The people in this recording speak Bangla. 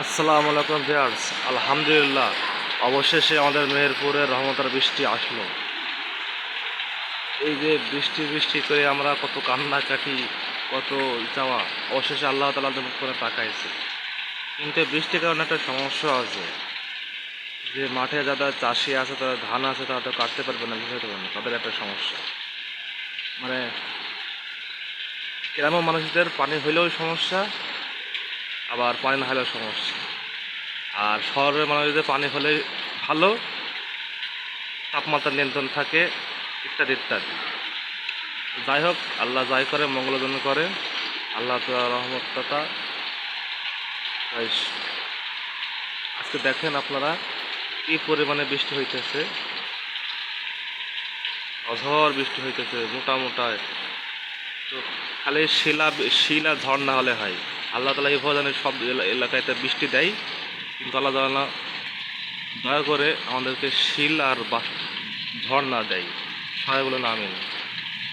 আসসালামু আলাইকুম ভিয়ার্স আলহামদুলিল্লাহ, অবশেষে আমাদের মেহেরপুরের রহমতার বৃষ্টি আসলো। এই যে বৃষ্টি বৃষ্টি করে আমরা কত কান্নাকাটি, কত যাওয়া, অবশেষে আল্লাহ তালা মুখ করে তাকাইছে। কিন্তু বৃষ্টির কারণে একটা সমস্যা আছে। যে মাঠে যারা চাষি আছে, তারা ধান আছে, তারা তো কাটতে পারবে না, বুঝতে পারবে না, তাদের একটা সমস্যা। মানে গ্রামের মানুষদের পানি হইলেও সমস্যা আবার পানি না হলেও সমস্যা। আর শহরের মানুষদের পানি হলে ভালো, তাপমাত্রা নিয়ন্ত্রণ থাকে, ইত্যাদি ইত্যাদি। যাই হোক, আল্লাহ যাই করে মঙ্গলজন করে, আল্লাহ রহমতটা আজকে দেখেন আপনারা কি পরিমাণে বৃষ্টি হইতেছে। অঝর বৃষ্টি হইতেছে মোটা মোটা তো খালি শিলা শিলা ঝর্ণা হলে হয়। আল্লাহ তালা এই সব এলাকায় বৃষ্টি দেয়। কিন্তু আল্লাহ তালা দয়া করে আমাদেরকে শিল আর বা ঝড় না দেয়। বলে না আমিন।